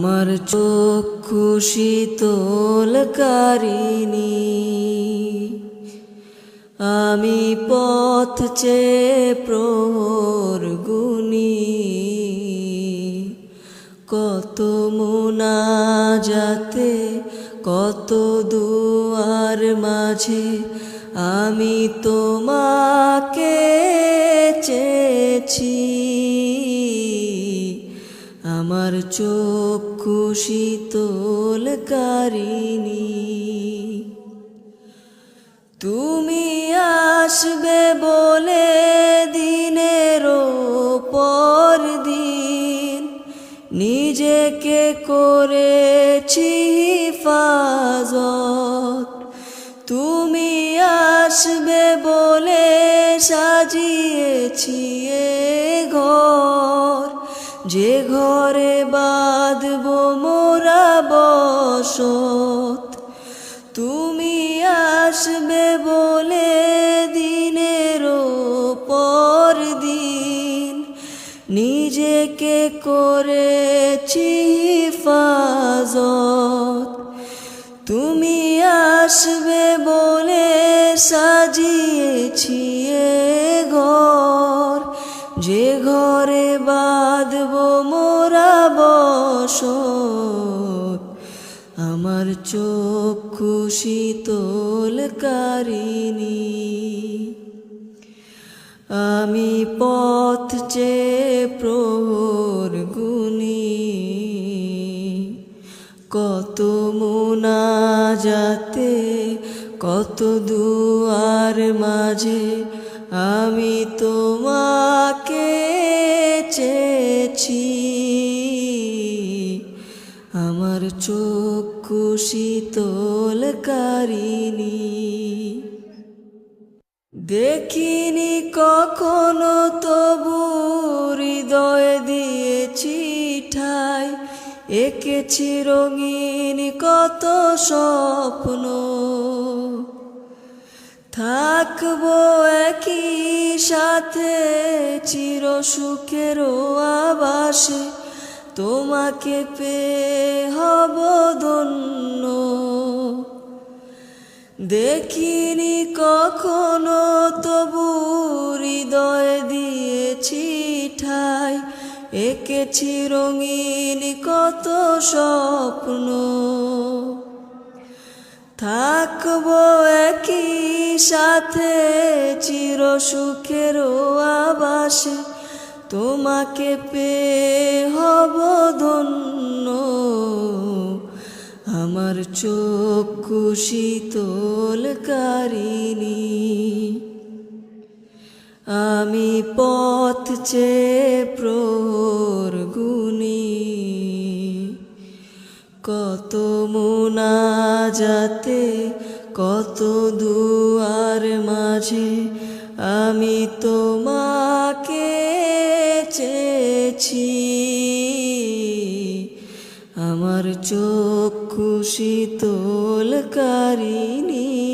আমার চক্ষু শীতল কারিনী আমি পথ চেয়ে প্রহর গুনি কত মোনা যাতে কত দুয়ার মাঝে আমি তোমাকে চেয়েছি। আমার চক্ষু শীতল কারিনী তুমি আসবে বলে দিনের পর দিন, নিজেকে করেছি হিফাজত। তুমি আসবে বলে সাজিয়েছি ঘর। যে ঘরে বাঁধব মোরা বসত, তুমি আসবে বলে দিনের পর দিন নিজেকে করেছি হিফাজত, তুমি আসবে বলে সাজিয়েছি এ ঘর। যে ঘরে বসত, আমার চক্ষু শীতল কারিনী আমি পথ চেয়ে প্রহর গুনি কত মোনা যাতে কত দুয়ার মাঝে আমি তোমাকে চেয়েছি। চক্ষু শীতল কারিনী দেখিনি কখনো তবু হৃদয় দিয়েছি ঠাই। এঁকেছি রঙিন কত স্বপ্ন। থাকব একই সাথে চির সুখেরও আবাসে তোমাকে পেয়ে হব ধন্য। দেখিনি কখনো তবু হৃদয় দিয়েছি ঠাই। এঁকেছি রঙিন কত স্বপ্ন। থাকব একই সাথে চির সুখেরও আবাসে। তোমাকে পেয়ে হব ধন্য। আমার চক্ষু শীতল কারিনী আমি পথ চেয়ে প্রহর গুনি কত মোনা যাতে কত দুয়ার মাঝে আমি তোমাকে চেয়েছি আমার চক্ষু শীতল কারিনী